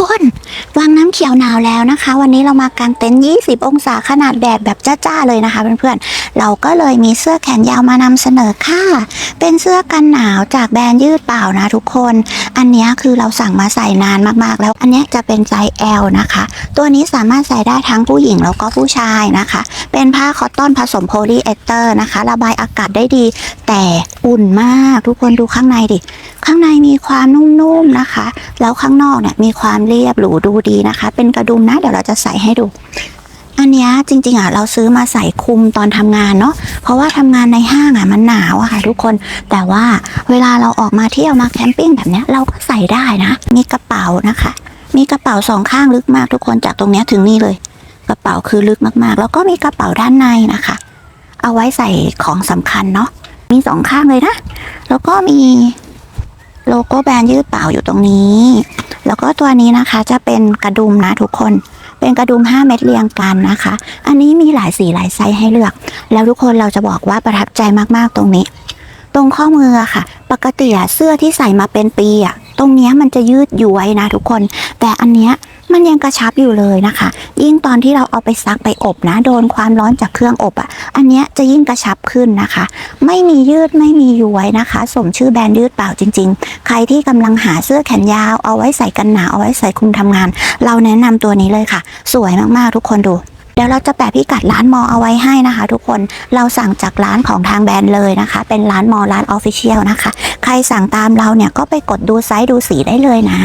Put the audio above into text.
คนวังน้ำเขียวหนาวแล้วนะคะ วันนี้เรามากางเต็นท์20 องศาขนาดแดดแบบจ้าๆเลยนะคะเพื่อนๆ เราก็เลยมีเสื้อแขนยาวมานำเสนอค่ะ เป็นเสื้อกันหนาวจากแบรนด์ยืดเปล่านะทุกคน อันนี้คือเราสั่งมาใส่นานมากๆ แล้วอันนี้จะเป็นไซส์ L นะคะ ตัวนี้สามารถใส่ได้ทั้งผู้หญิงแล้วก็ผู้ชายนะคะ เป็นผ้าคอตตอนผสมโพลีเอสเตอร์นะคะ ระบายอากาศได้ดี แต่อุ่นมากทุกคนดูข้างในดิ ข้างในมีความนุ่มๆนะคะ แล้วข้างนอกเนี่ยมีความเรียบหรูดูดีนะคะ เป็นกระดุมนะ เดี๋ยวเราจะใส่ให้ดู อันนี้จริงๆอะเราซื้อมาใส่คลุมตอนทำงานเนาะ เพราะว่าทำงานในห้างอะมันหนาวอะค่ะทุกคน แต่ว่าเวลาเราออกมาเที่ยวมาแคมปิ้งแบบนี้เราก็ใส่ได้นะ มีกระเป๋านะคะ มีกระเป๋าสองข้างลึกมากทุกคนจากตรงนี้ถึงนี่เลย กระเป๋าคือลึกมากๆ แล้วก็มีกระเป๋าด้านในนะคะ เอาไว้ใส่ของสำคัญเนาะ มีสองข้างเลยนะ แล้วก็มี โลโก้แบรนด์ยืดเปล่าอยู่ตรงนี้ แล้วก็ตัวนี้นะคะจะเป็นกระดุมนะทุกคน เป็นกระดุม 5 เม็ดเรียงกันนะคะ อันนี้มีหลายสีหลายไซส์ให้เลือก แล้วทุกคนเราจะบอกว่าประทับใจมากๆตรงนี้ ตรงข้อมืออะค่ะ ปกติอะเสื้อที่ใส่มาเป็นปีอะตรงนี้มันจะยืดย้วยนะทุกคน แต่อันเนี้ยมันยังกระชับอยู่เลยนะคะ ยิ่งตอนที่เราเอาไปซักไปอบนะ โดนความร้อนจากเครื่องอบอะอันเนี้ยจะยิ่งกระชับขึ้นนะคะ ไม่มียืดไม่มีย้วยนะคะ สมชื่อแบรนด์ยืดเปล่าจริง ๆ ใครที่กำลังหาเสื้อแขนยาวเอาไว้ใส่กันหนาวเอาไว้ใส่คุมทำงาน เราแนะนำตัวนี้เลยค่ะ สวยมากๆทุกคนดูเดี๋ยวเราจะแปะพิกัดร้านมอเอาไว้ให้นะคะ ทุกคนเราสั่งจากร้านของทางแบรนด์เลยนะคะ เป็นร้านมอร้านออฟฟิเชียลนะคะ ใครสั่งตามเราเนี่ยก็ไปกดดูไซส์ดูสีได้เลยนะ